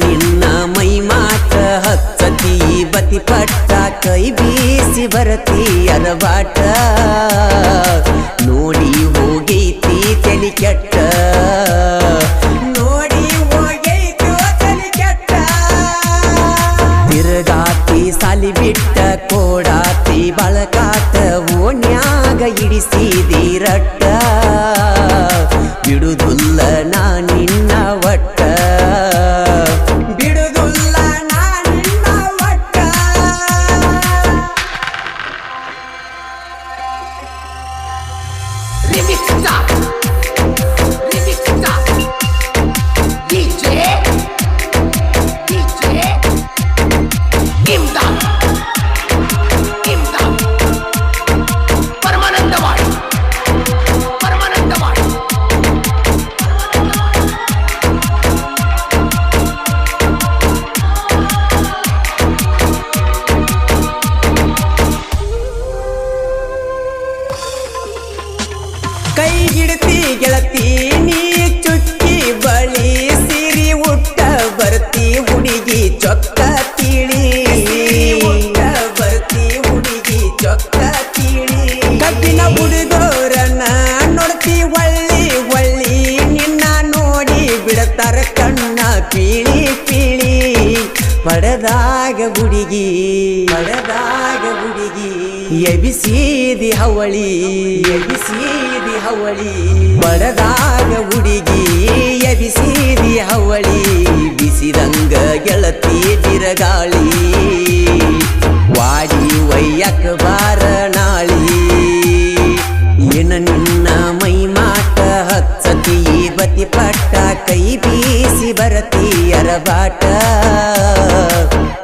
ನಿನ್ನ ಮೈ ಮಾಟ ಹಚ್ಚತಿ ಬತಿ ಪಟ್ಟ ಕೈ ಬೀಸಿ ಬರತಿ ಅರಬಾಟ ನೋಡಿ ಹೋಗೈತಿ ತಲಿ ಕೆಟ್ಟ ನೋಡಿ ಹೋಗೈತಿ ತಲಿ ಕೆಟ್ಟ ತಿರುಗಾತಿ ಸಾಲಿ ಬಿಟ್ಟ ಕೋಡಾತಿ ಬಳಕಾಟ ಓಣ್ಯಾಗ ಇಡಿಸಿದಿ ಗೆಳತಿ, ನೀ ಚುಕ್ಕಿ ಬಳಿ ಸಿರಿ ಉಟ್ಟ ಬರ್ತಿ ಹುಡುಗಿ ಚೊಕ್ಕ ತಿಳಿ. ಉಟ್ಟ ಬರ್ತಿ ಹುಡುಗಿ ಚೊಕ್ಕ ತಿಳಿ. ಕಬ್ಬಿನ ಹುಡುಗೋರನ್ನ ನೋಡ್ತಿ ಒಳ್ಳಿ ಒಳ್ಳಿ, ನಿನ್ನ ನೋಡಿ ಬಿಡತಾರ ಕಣ್ಣ ಪೀಳಿ ಪೀಳಿ. ಪಡೆದಾಗ ಹುಡುಗಿ ಪಡೆದಾಗ ಹುಡುಗಿ ಎಬಿಸಿದಿ ಹವಳಿ ಎಬಿಸಿದಿ ಹವಳಿ. ಬಡದಾಗ ಹುಡುಗಿ ಎಬಿಸಿದಿ ಹವಳಿ. ಬಿಸಿದಂಗ ಗೆಳತಿ ಬಿರಗಾಳಿ. ವಾಡಿ ವಯ್ಯಕ ಬಾರ ನಾಳಿ. ಏನ ನಿನ್ನ ಮೈ ಮಾಟ ಹಚ್ಚತಿ, ಬತಿ ಪಟ್ಟ ಕೈ ಬೀಸಿ ಬರತಿ ಅರಬಾಟ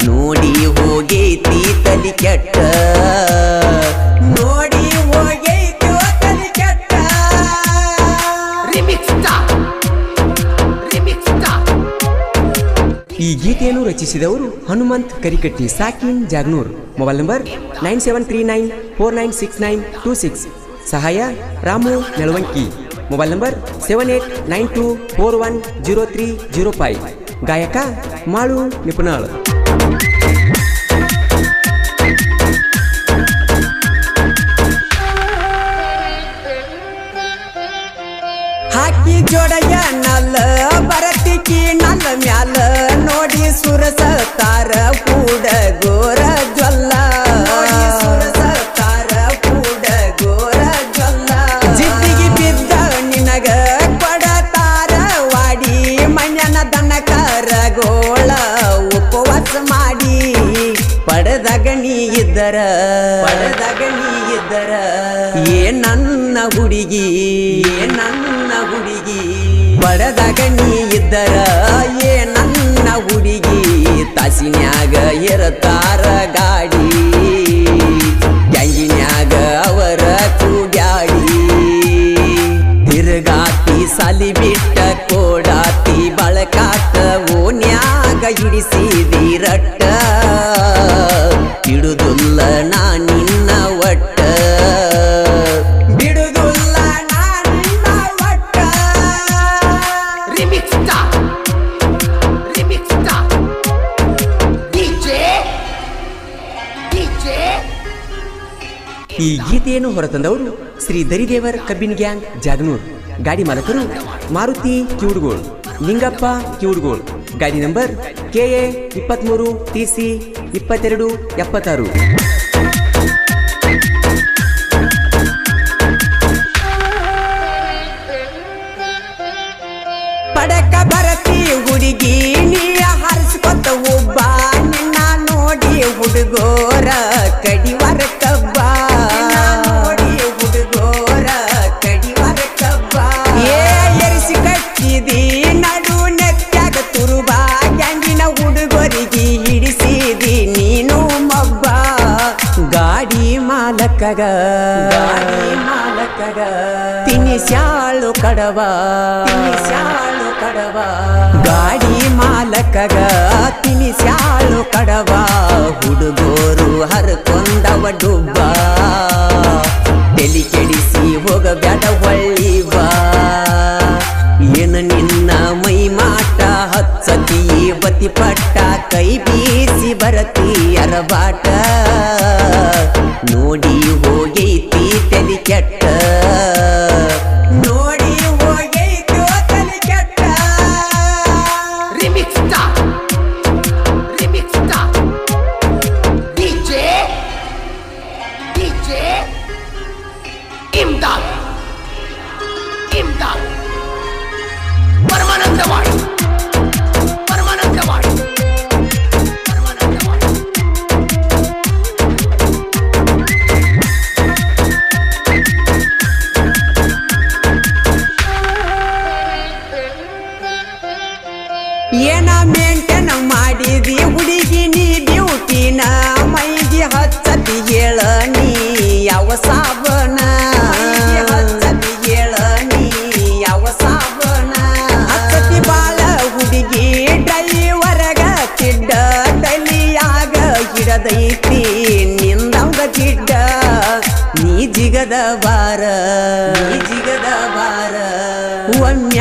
ನೋಡಿ ಹೋಗೇತಿ ತಲಿ ಕೆಟ್ಟ. ರಚಿಸಿದವರು Hanumanth Karikatti, ಸಾಕಿನ್ Jagnur. Mobile number nine seven three nine, four nine six nine two six. ಸಹಾಯ Ramu Nelavanki. Mobile number seven eight nine two four one zero three zero five. ಗಾಯಕ ಮಾಳು ನಿಪುಣಾಳ್. ಹಾಕಿ ಜೋಡಯ್ಯ ನಲ್ಲ ಬರತಿಕಿ ನಲ್ಲ ಮ್ಯಾಲ. ಇದ್ದರ ಪಡೆದಾಗ ಇದ್ದರ. ಏ ನನ್ನ ಹುಡುಗಿ ಏ ನನ್ನ ಹುಡುಗಿ. ಪಡೆದಾಗ ನೀ ಇದ್ದರ ಏ ನನ್ನ ಹುಡುಗಿ. ತಾಸಿನ್ಯಾಗ ಇರತಾರ ಗಾಡಿ ಗಂಗಿನ್ಯಾಗ ಅವರ ಕೂಡ್ಯಾಡಿ ತಿರುಗಾತಿ ಸಾಲಿ ಬಿಟ್ಟ ಕೋಡಾತಿ ಬಳಕಾಟ ಓನ್ಯಾಗ ಇಡಿಸಿ ರಟ್ಟ. ಈ ಗೀತೆಯನ್ನು ಹೊರತಂದವರು ಶ್ರೀ ದರಿದೇವರ್ ಕಬ್ಬಿನ್ ಗ್ಯಾಂಗ್ ಜಾಗನೂರ್ ಗಾಡಿ ಮಾಲಕರು ಮಾರುತಿ ಕಿವುಡ್ಗೋಳ್, ಲಿಂಗಪ್ಪ ಕಿವುಡ್ಗೋಳ್. ಗಾಡಿ ನಂಬರ್ ಕೆ ಎ ಇಪ್ಪತ್ತ್ಮೂರು ಟಿ ಸಿ ಇಪ್ಪತ್ತೆರಡು ಎಪ್ಪತ್ತಾರು. ಕಡವ. ತಿನಿಸ್ಯಾಳು ಕಡವ. ಗಾಡಿ ಮಾಲಕಗ ತಿನಿಸ್ಯಾಳು ಕಡವ. ಹುಡುಗೋರು ಹರಕೊಂಡವ ಡುಬ್ಬ ಬೆಲಿ ಕೆಡಿಸಿ ಹೋಗಬೇಡ ಒಳ್ಳಿವ ಏನು ನಿನ್ನ ಮೈ ಮಾಟ ಹತ್ಸತಿ ಬತಿ ಪಟ್ಟ ಕೈ ಬೀಸಿ ಬರತಿ ಅರಬಾಟ. ನೋಡಿ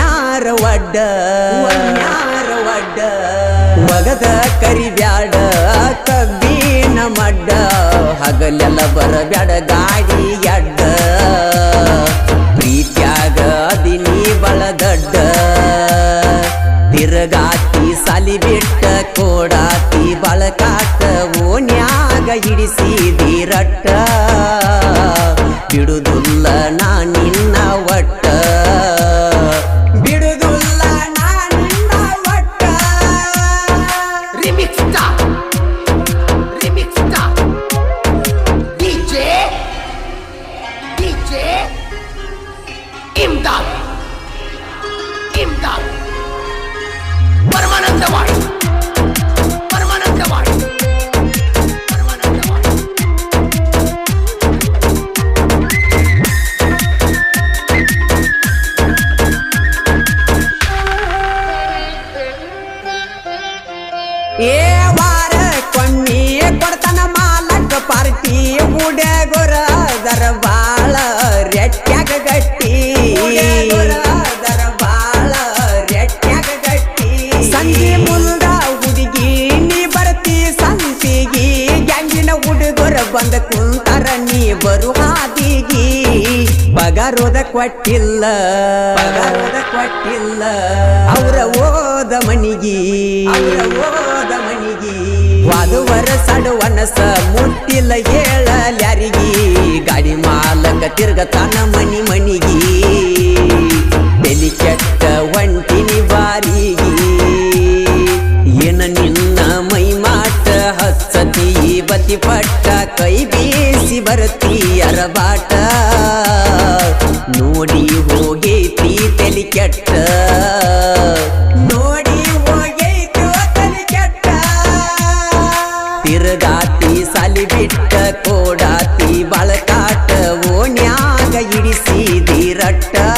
ಒಮ್ಯಾರ ಯಾರ ಒಮ್ಯಾರ ಒಡ್ಡ. ಒಗದ ಕರಿಬ್ಯಾಡ, ಕಬ್ಬಿನ ಮಡ್ಡ. ಹಗಲೆಲ್ಲ ಬರಬ್ಯಾಡ ಗಾಡಿ ಅಡ್ಡ ಪ್ರೀತ್ಯಾಗ ಅದಿನಿ ಬಳದಡ್ಡ ತಿರುಗಾತಿ ಸಾಲಿ ಬಿಟ್ಟ ಕೋಡಾತಿ ಬಳಕಾತ ಓನ್ಯಾಗ ರಟ್ಟ. ಬಿಡುದುಲ್ಲ ನಾ ಕೊಟ್ಟಿಲ್ಲ ಪಗಾರೋದ ಕೊಟ್ಟಿಲ್ಲ ಅವರ ಓದ ಮನಿಗಿ ಅವರ ಓದ ಮನಿಗಿ ವಾದುವರ ಸಡವನಸ ಮುಟ್ಟಿಲ್ಲ ಹೇಳಲ್ಯಾರಿಗಿ ಗಾಡಿ ಮಾಲಕ ತಿರ್ಗತಾನ ಮನಿ ಮನಿಗಿ ತೆಲಿ ಕೆಟ್ಟ ಒಂಟಿನಿ ಬಾರಿಗಿ ಏನ ನಿನ್ನ ಮೈ ಮಾಟ ಹಚ್ಚತಿ ಬತಿ ಪಟ್ಟ ಕೈ ಬೀಸಿ ಬರತಿ ಅರಬಾಟ ತೆಲಿ ಕೆಟ್ಟ ನೋಡಿ ಹೋಗೈತಿ ತಲಿ ಕೆಟ್ಟ ತಿರುಗಾತಿ ಸಾಲಿ ಬಿಟ್ಟ ಕೋಡಾತಿ ಬಳಕಾಟ ಓಣ್ಯಾಗ ಇಡಿಸಿದಿ ರಟ್ಟ ಬಿಡುದುಲ್ಲ ನಾ